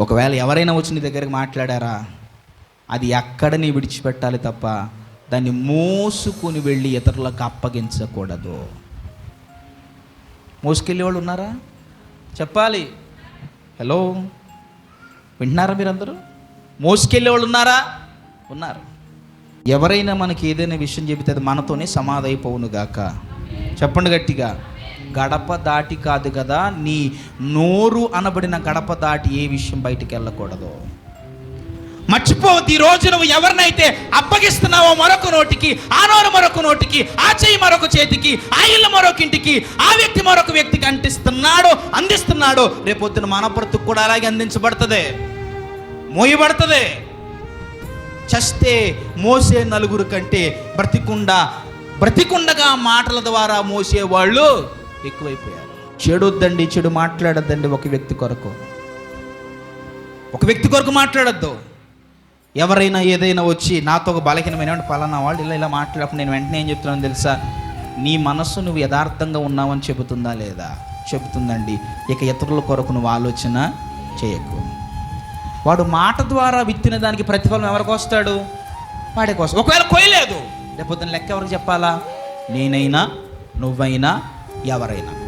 ఒకవేళ ఎవరైనా వచ్చి నీ దగ్గరికి మాట్లాడారా? అది ఎక్కడ నీ విడిచిపెట్టాలి తప్ప దాన్ని మోసుకొని వెళ్ళి ఇతరులకు అప్పగించకూడదు. మోసుకెళ్ళే వాళ్ళు ఉన్నారా? చెప్పాలి. హలో? వింటున్నారా మీరందరూ? మోసుకెళ్ళే వాళ్ళు ఉన్నారా? ఉన్నారు. ఎవరైనా మనకి ఏదైనా విషయం చెబితే అది మనతోనే సమాధైపోవును గాక. చెప్పండి గట్టిగా. గడప దాటి కాదు కదా నీ నోరు అనబడిన గడప దాటి ఏ విషయం బయటికి వెళ్ళకూడదు. మర్చిపోవద్దు ఈ రోజు నువ్వు ఎవరినైతే అప్పగిస్తున్నావో మరొక నోటికి ఆ నోరు మరొక నోటికి ఆ చెయ్యి మరొక చేతికి ఆ ఇల్లు మరొక ఇంటికి ఆ వ్యక్తి మరొక వ్యక్తికి అంటిస్తున్నాడో అందిస్తున్నాడో రేపొద్దున మన బ్రతుకు కూడా అలాగే అందించబడుతుంది. మోయబడుతుంది. చస్తే మోసే నలుగురు కంటే బ్రతికుండా బ్రతికుండగా మాటల ద్వారా మోసే వాళ్ళు ఎక్కువైపోయారు. చెడొద్దండి చెడు మాట్లాడొద్దండి ఒక వ్యక్తి కొరకు. ఒక వ్యక్తి కొరకు మాట్లాడొద్దు. ఎవరైనా ఏదైనా వచ్చి నాతో ఒక బలహీనమైన పలానా వాళ్ళు ఇలా ఇలా మాట్లాడప్పుడు నేను వెంటనే ఏం చెప్తున్నాను తెలుసా? నీ మనస్సు నువ్వు యథార్థంగా ఉన్నావని చెబుతుందా లేదా? చెబుతుందండి. ఇక ఇతరుల కొరకు నువ్వు ఆలోచన చేయకు. వాడు మాట ద్వారా విత్తిన దానికి ప్రతిఫలం ఎవరికి వస్తాడు? వాడికి కోసం ఒకవేళ కొయ్యలేదు. రేపొద్దున లెక్క ఎవరికి చెప్పాలా? నేనైనా నువ్వైనా ఎవరైనా